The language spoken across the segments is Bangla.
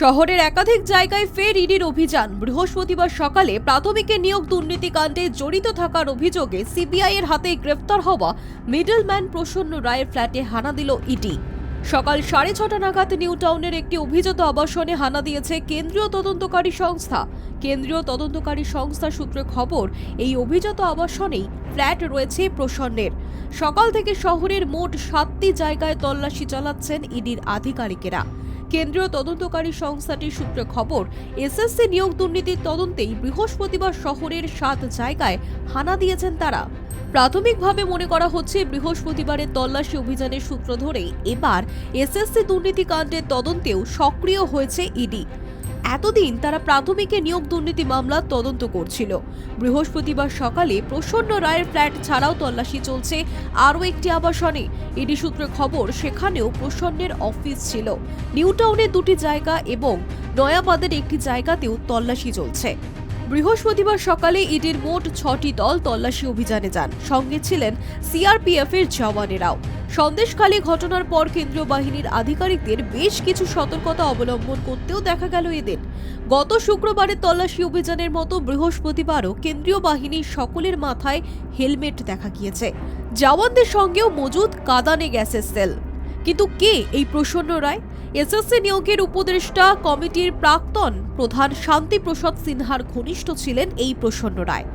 শহরের একাধিক জায়গায় ফের ইডির অভিযান। বৃহস্পতিবার সকালে প্রাথমিকের নিয়োগ দুর্নীতিকাণ্ডে জড়িত থাকার অভিযোগে সিবিআই এর হাতে গ্রেফতার হওয়া মিডলম্যান প্রসন্ন রায়ের ফ্ল্যাটে হানা দিল ইডি। সকাল সাড়ে ছটা নাগাদ নিউ টাউনের একটি অভিজাত আবাসনে হানা দিয়েছে কেন্দ্রীয় তদন্তকারী সংস্থা। কেন্দ্রীয় তদন্তকারী সংস্থা সূত্রে খবর, এই অভিজাত আবাসনেই ফ্ল্যাট রয়েছে প্রসন্নের। সকাল থেকে শহরের মোট সাতটি জায়গায় তল্লাশি চালাচ্ছেন ইডির আধিকারিকেরা। কেন্দ্রীয় তদন্তকারী সংস্থাটির সূত্রে খবর, এসএসসি নিয়োগ দুর্নীতির তদন্তেই বৃহস্পতিবার শহরের সাত জায়গায় হানা দিয়েছেন তারা। প্রাথমিকভাবে মনে করা হচ্ছে, বৃহস্পতিবারের তল্লাশি অভিযানের সূত্র ধরেই এবার এসএসসি দুর্নীতিকাণ্ডের তদন্তেও সক্রিয় হয়েছে ইডি। এতদিন তারা প্রাথমিকে নিয়োগ দুর্নীতি মামলার তদন্ত করছিল। বৃহস্পতিবার সকালে প্রসন্ন রায়ের ফ্ল্যাট ছাড়াও তল্লাশি চলছে আরও একটি আবাসনে। ইডি সূত্রে খবর, সেখানেও প্রসন্নের অফিস ছিল। নিউ টাউনের দুটি জায়গা এবং নয়াবাদের একটি জায়গাতেও তল্লাশি চলছে। বৃহস্পতিবার সকালে ইডির মোট ছটি দল তল্লাশি অভিযানে যান। সঙ্গে ছিলেন সিআরপিএফ এর জওয়ানেরাও। সন্দেশখালী ঘটনার পর কেন্দ্রীয় বাহিনীর আধিকারিকদের বেশ কিছু সতর্কতা অবলম্বন করতেও দেখা গেল এদের। গত শুক্রবারের তল্লাশি অভিযানের মতো বৃহস্পতিবারও কেন্দ্রীয় বাহিনীর সকলের মাথায় হেলমেট দেখা গিয়েছে। জওয়ানদের সঙ্গেও মজুদ কাদানে গ্যাসের সেল। কিন্তু কে এই প্রসন্ন রায়? এসএসসি নিয়োগের উপদেষ্টা কমিটির প্রাক্তন প্রধান শান্তিপ্রসাদ সিনহার ঘনিষ্ঠ ছিলেন এই প্রসন্ন রায়।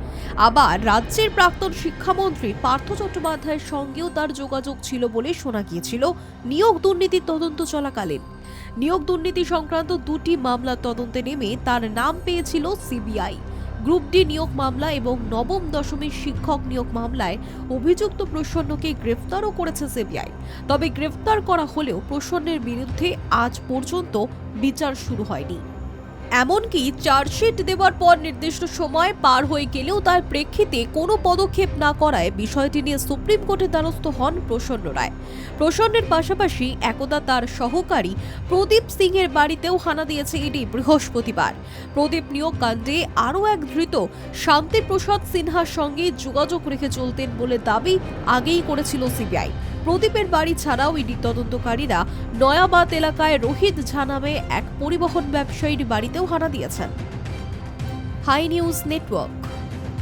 আবার রাজ্যের প্রাক্তন শিক্ষামন্ত্রী পার্থ চট্টোপাধ্যায়ের সঙ্গেও তার যোগাযোগ ছিল বলে শোনা গিয়েছিল নিয়োগ দুর্নীতির তদন্ত চলাকালীন। নিয়োগ দুর্নীতি সংক্রান্ত দুটি মামলার তদন্তে নেমে তার নাম পেয়েছিল সিবিআই। গ্রুপ ডি নিয়োগ মামলা এবং নবম দশমীর শিক্ষক নিয়োগ মামলায় অভিযুক্ত প্রসন্নকে গ্রেফতারও করেছে সিবিআই। তবে গ্রেফতার করা হলেও প্রসন্নের বিরুদ্ধে আজ পর্যন্ত বিচার শুরু হয়নি। এমনকি চার্জশিট দেওয়ার পর নির্দিষ্ট সময় পার হয়ে গেলেও তার প্রেক্ষিতে কোনো পদক্ষেপ না করায় বিষয়টি নিয়ে সুপ্রিম কোর্টের দ্বারস্থ হন প্রসন্ন রায়। প্রসন্নের পাশাপাশি একদা তার সহকারী প্রদীপ সিং এর বাড়িতেও হানা দিয়েছে ইডি বৃহস্পতিবার। প্রদীপ নিয়োগ কাণ্ডে আরও এক ধৃত শান্তিপ্রসাদ সিনহার সঙ্গে যোগাযোগ রেখে চলতেন বলে দাবি আগেই করেছিল সিবিআই। প্রদীপের বাড়ি ছাড়াও ইডি তদন্তকারীরা নয়াবাদ এলাকায় রোহিত ঝা নামে এক পরিবহন ব্যবসায়ীর বাড়িতেও হানা দিয়েছেন। High news network.